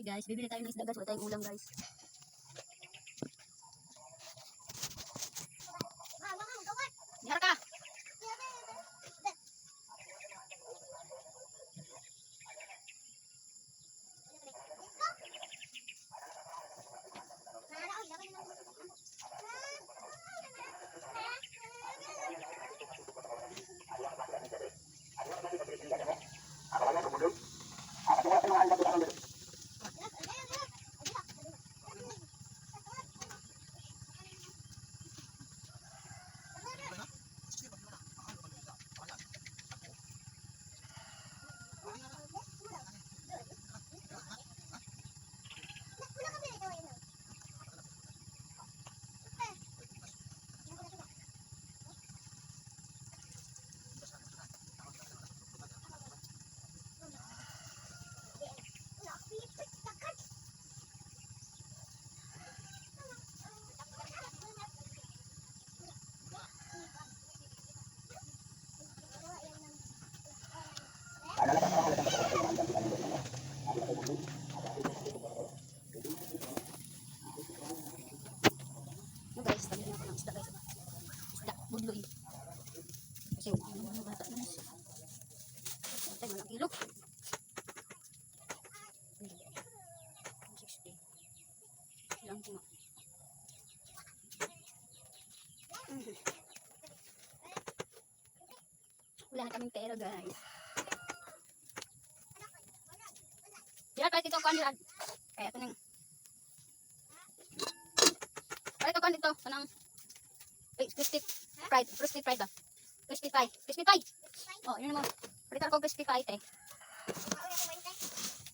Hey guys, bibili tayo ng isda guys. Wala tayong ulam guys. Kilo. 60. Ilang kilo. Mhm. Wala na kaming pera guys. Dira kahit ito kuan dira. Kaya ito nang Ay, ito kan dito. Kanang eh, crispy fried. Crispy fried ba? Crispy fry. Crispy fry. Oh, yun mo. Palitan ko crispy fry, te.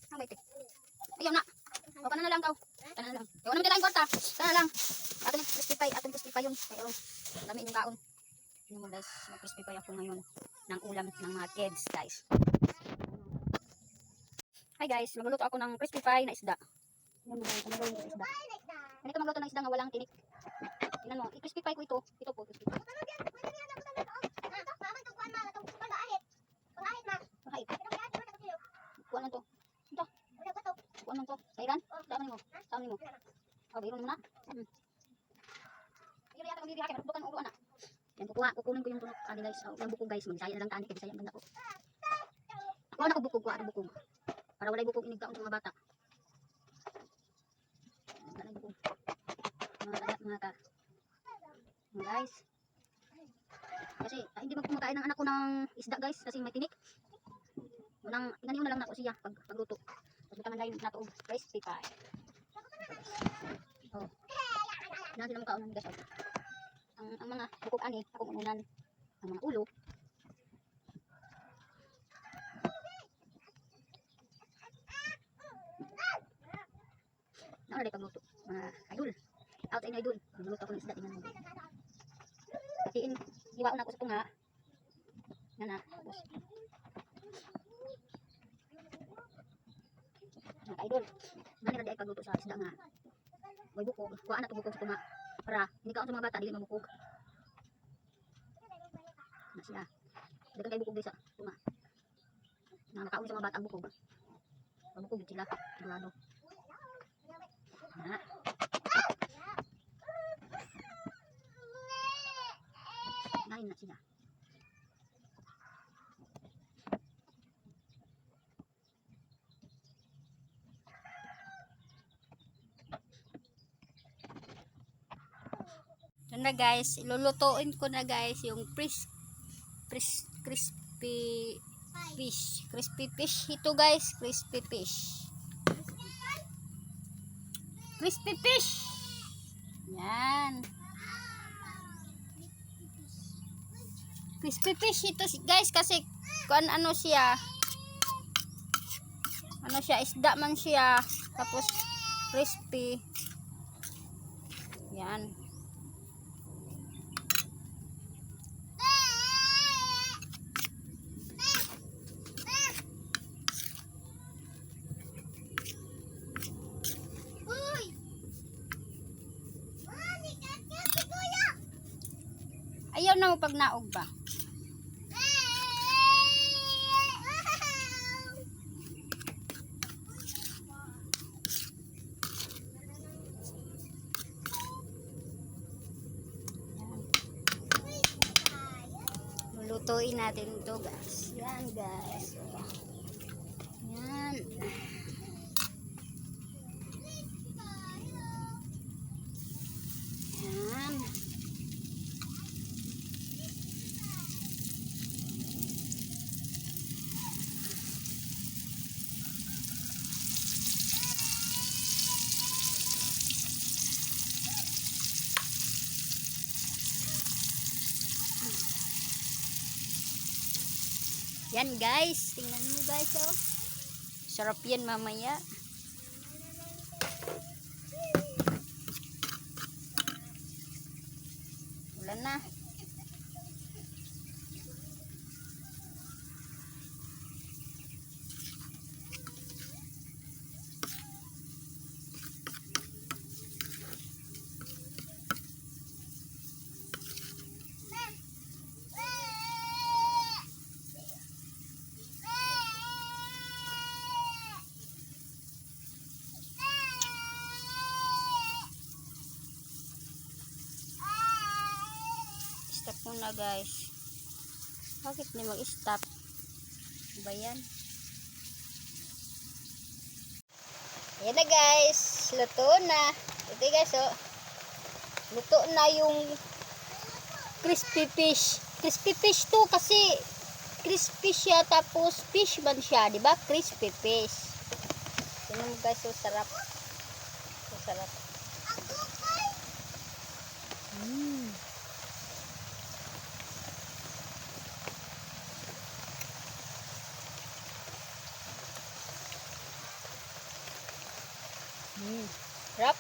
Ang bait, te. Ayaw na. O, kana na lang, kaw. Kana na lang. Ayaw naman tayong kwarta. Kana na lang. Atin yung crispy fry. Atin crispy fry yun. Ayaw. Dami yung kaon. Yun mo, guys. Mag-crispy fry ako ngayon ng ulam ng mga kids, guys. Hi, guys. Magluluto ako ng crispy fry na isda. Yan mo, guys. Magluto ng isda. Ganito magluto ng isda nga walang tinik. Tingnan mo, i-crispy fry ko ito. Ito po, crispy fry. Kahit, kuha lang to. Ito, kuha lang to. Kailan? Dami mo. Dami mo. Oh, bayron mo na. Hmm. Ayun yata magdidira kaya bukan ulo anak. Yan kukuha, kukunin ko yung tunog ani guys. Oh, yung bukog guys, magsaya na lang tani kay bisaya banda ko. Kuha na ko bukog, kuha na bukog. Para walay bukog inigkaon sa mga bata. Wala na bukog. Mga kada, mga ka. Guys. Kasi ah, hindi magkumakain ng anak ko ng isda guys kasi may tinik. Unang tingnan na lang na ko siya pag pagluto. Tapos bitaman dahil na to og crispy pie. Oh. Na sila mukha unan guys. oh. Ang, ang mga bukog ani akong unan ang mga ulo. Nauna day pagluto. Mga idol. Out ay idol. Magluto ako ng isda tingnan mo. Katiin, iwaon ako sa tunga. Yan na. Tapos, mga idol. Nani na pagluto sa isda nga. May bukog. Kuha na to bukog sa tunga. Para, ka sa mga bata, dili mamukog. Na siya. Dagan kay bukog sa tunga. Na makaon sa mga bata ang bukog. Pabukog yun sila. Sigurado. Na. Ngayon na sila. Ito na guys, ilulutuin ko na guys yung pris, pris, crispy fish. Crispy fish ito guys, crispy fish. Crispy fish! Yan. Crispy fish ito guys kasi kung ano siya ano siya, isda man siya tapos crispy yan na pag naog ba? Lutuin natin ito guys. Yan guys. Yan guys, tingnan mo guys oh. Sarap yan mamaya. Wala na. Stop muna guys. Bakit ni mag-stop? Ba yan? Ayan na guys. Luto na. Ito guys oh. Luto na yung crispy fish. Crispy fish to kasi crispy siya tapos fish man siya. di ba Crispy fish. Mo guys. So sarap. So sarap. Mm. Mm. Rap.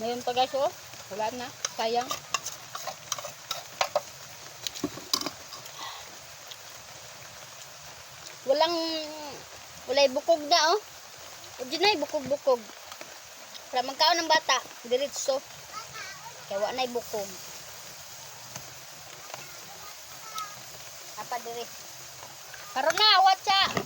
Mayroon pa guys oh. Wala na. Sayang. Walang walay bukog na oh. O na bukog-bukog. Para magkaon ng bata. Diretso. Kaya wala na bukog. Apa dire? Karon na, watcha.